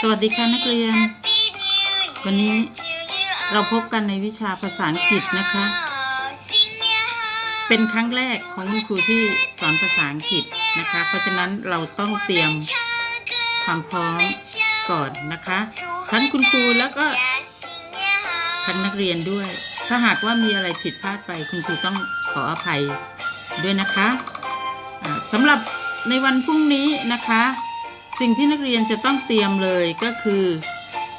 สวัสดีค่ะนักเรียน วันนี้เราพบกันในวิชาภาษาอังกฤษนะคะ เป็นครั้งแรกของคุณครูที่สอนภาษาอังกฤษนะคะ เพราะฉะนั้นเราต้องเตรียมความพร้อมก่อนนะคะ ทั้งคุณครูแล้วก็ทั้งนักเรียนด้วย ถ้าหากว่ามีอะไรผิดพลาดไป คุณครูต้องขออภัยด้วยนะคะสำหรับในวันพรุ่งนี้นะคะ สิ่งที่นักเรียนจะต้องเตรียมเลยก็คือ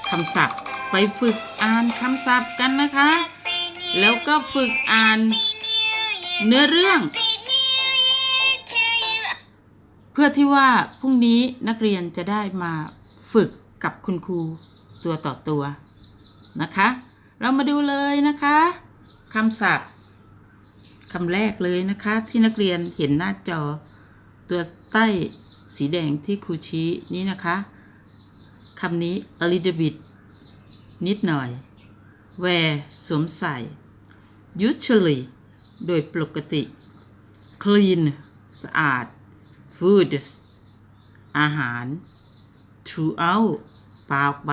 คำศัพท์ ไปฝึกอ่านคำศัพท์กันนะคะ แล้วก็ฝึกอ่านเนื้อเรื่อง เพื่อที่ว่าพรุ่งนี้นักเรียนจะได้มาฝึกกับคุณครูตัวต่อตัวนะคะ เรามาดูเลยนะคะคำศัพท์คำแรกเลยนะคะ ที่นักเรียนเห็นหน้าจอตัวใต้ สีแดงที่ครูชี้นี้นะคะคำนี้ a little bit นิดหน่อย wear สวมใส่ usually โดยปกติ clean สะอาด food อาหาร throughout ปากใบ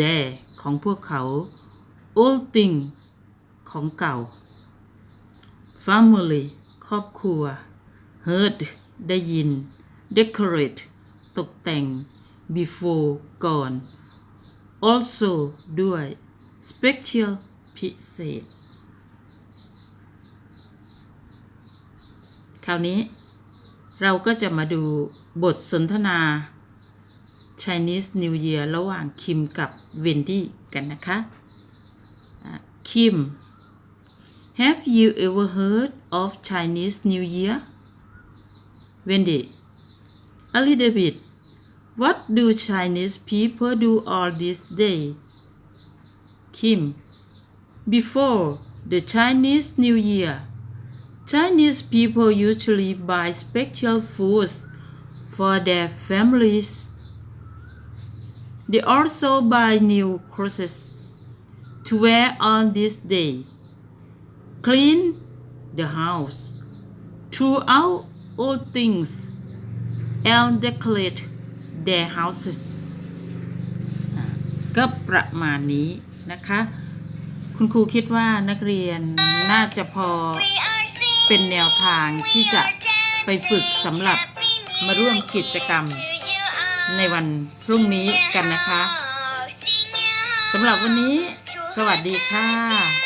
there ของพวกเขา old thing ของเก่า family ครอบครัว heard ได้ยิน decorate ตกแต่ง before ก่อน also ด้วย special พิเศษ คราวนี้เราก็จะมาดูบทสนทนา Chinese New Year ระหว่างคิมกับเวนดี้กันนะคะคิม Have you ever heard of Chinese New Year? Wendy, a little bit. What do Chinese people do all this day? Kim, before the Chinese New Year, Chinese people usually buy special foods for their families. They also buy new clothes to wear on this day. Clean the house, throw out old things, and decorate their houses. ก็ประมาณนี้นะคะ คุณครูคิดว่านักเรียนน่าจะพอเป็นแนวทางที่จะไปฝึกสำหรับมาร่วมกิจกรรมในวันพรุ่งนี้กันนะคะสำหรับวันนี้ สวัสดีค่ะ